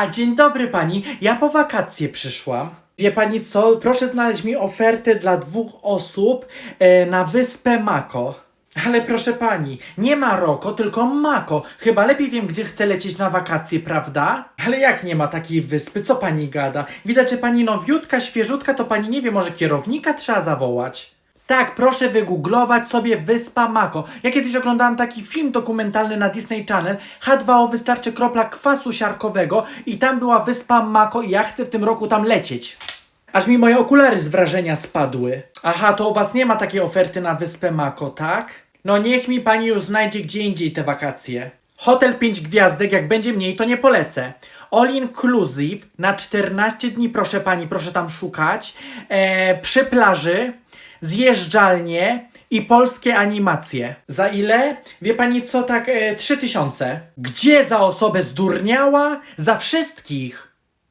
A dzień dobry pani, ja po wakacje przyszłam. Wie pani co, proszę znaleźć mi ofertę dla dwóch osób e, na wyspę Mako. Ale proszę pani, nie Maroko, tylko Mako. Chyba lepiej wiem, gdzie chcę lecieć na wakacje, prawda? Ale jak nie ma takiej wyspy, co pani gada? Widać, że pani nowiutka, świeżutka, to pani nie wie, może kierownika trzeba zawołać. Tak, proszę wygooglować sobie Wyspa Mako. Ja kiedyś oglądałem taki film dokumentalny na Disney Channel. H2O wystarczy kropla kwasu siarkowego i tam była Wyspa Mako i ja chcę w tym roku tam lecieć. Aż mi moje okulary z wrażenia spadły. Aha, to u was nie ma takiej oferty na Wyspę Mako, tak? No niech mi pani już znajdzie gdzie indziej te wakacje. Hotel 5 gwiazdek, jak będzie mniej, to nie polecę. All inclusive na 14 dni, proszę pani, proszę tam szukać. E, przy plaży, zjeżdżalnie i polskie animacje. Za ile? Wie pani co, tak e, 3000. Gdzie za osobę zdurniała? Za wszystkich.